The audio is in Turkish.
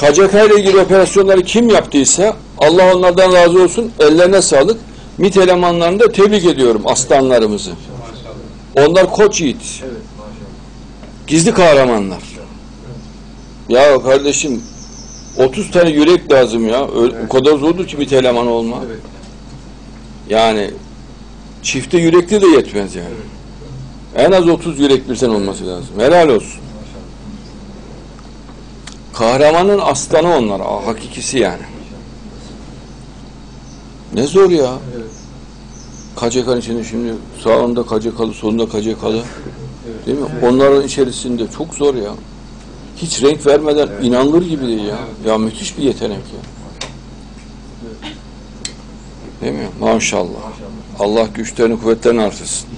KCK ile ilgili operasyonları kim yaptıysa Allah onlardan razı olsun. Ellerine sağlık. MİT elemanlarını da tebrik ediyorum aslanlarımızı. Onlar koç yiğit. Evet maşallah. Gizli kahramanlar. Ya kardeşim 30 tane yürek lazım ya. Öyle, O kadar zordur ki MİT elemanı olma. Evet. Yani çifte yürekli de yetmez yani. En az 30 yürek birsen olması lazım. Helal olsun. Kahramanın aslanı onlar. ah, Hakikisi yani. Ne zor ya. Evet. KCK'nın içinde şimdi sağında KCK'lı, solunda KCK'lı. Evet. Değil mi? Onların içerisinde çok zor ya. Hiç renk vermeden inanılır gibi değil ya. Ya müthiş bir yetenek ya. Değil mi? Maşallah. Maşallah. Allah güçlerini kuvvetlerini artırsın.